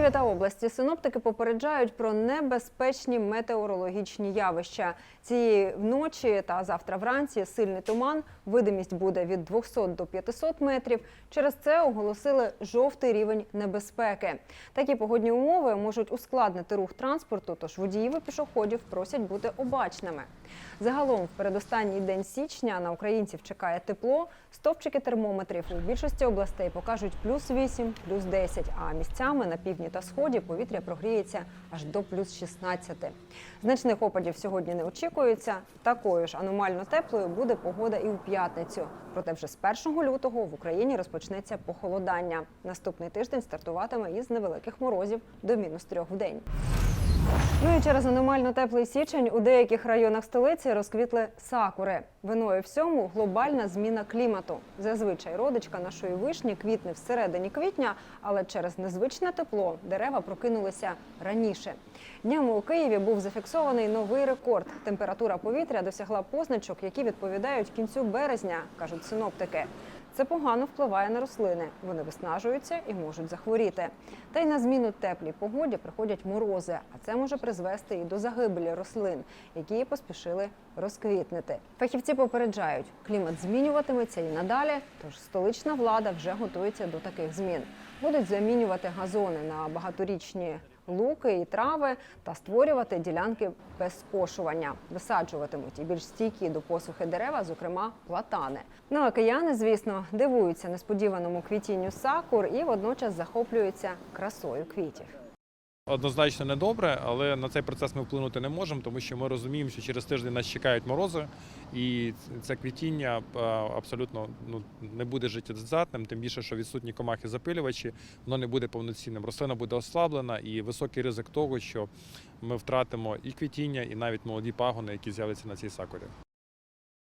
Києві та області синоптики попереджають про небезпечні метеорологічні явища. Цієї вночі та завтра вранці сильний туман, видимість буде від 200 до 500 метрів. Через це оголосили жовтий рівень небезпеки. Такі погодні умови можуть ускладнити рух транспорту, тож водіїв і пішоходів просять бути обачними. Загалом, в передостанній день січня на українців чекає тепло. Стовпчики термометрів у більшості областей покажуть плюс 8, плюс 10, а місцями на півдні та сході повітря прогріється аж до плюс 16. Значних опадів сьогодні не очікується. Такою ж аномально теплою буде погода і у п'ятницю. Проте вже з 1 лютого в Україні розпочнеться похолодання. Наступний тиждень стартуватиме із невеликих морозів до мінус трьох в день. Ну і через аномально теплий січень у деяких районах столиці розквітли сакури. Виною всьому глобальна зміна клімату. Зазвичай родичка нашої вишні квітне всередині квітня, але через незвичне тепло дерева прокинулися раніше. Днями у Києві був зафіксований новий рекорд. Температура повітря досягла позначок, які відповідають кінцю березня, кажуть синоптики. Це погано впливає на рослини. Вони виснажуються і можуть захворіти. Та й на зміну теплій погоді приходять морози, а це може призвести і до загибелі рослин, які поспішили розквітнити. Фахівці попереджають, клімат змінюватиметься і надалі. Тож столична влада вже готується до таких змін. Будуть замінювати газони на багаторічні луки і трави та створювати ділянки без скошування. Висаджуватимуть і більш стійкі до посухи дерева, зокрема платани. Ну а кияни, звісно, дивуються несподіваному квітінню сакур і водночас захоплюються красою квітів. Однозначно недобре, але на цей процес ми вплинути не можемо, тому що ми розуміємо, що через тиждень нас чекають морози, і це квітіння е, абсолютно ну, не буде життєздатним, тим більше, що відсутні комахи запилювачі, воно не буде повноцінним. Рослина буде ослаблена і високий ризик того, що ми втратимо і квітіння, і навіть молоді пагони, які з'являться на цій сакурі.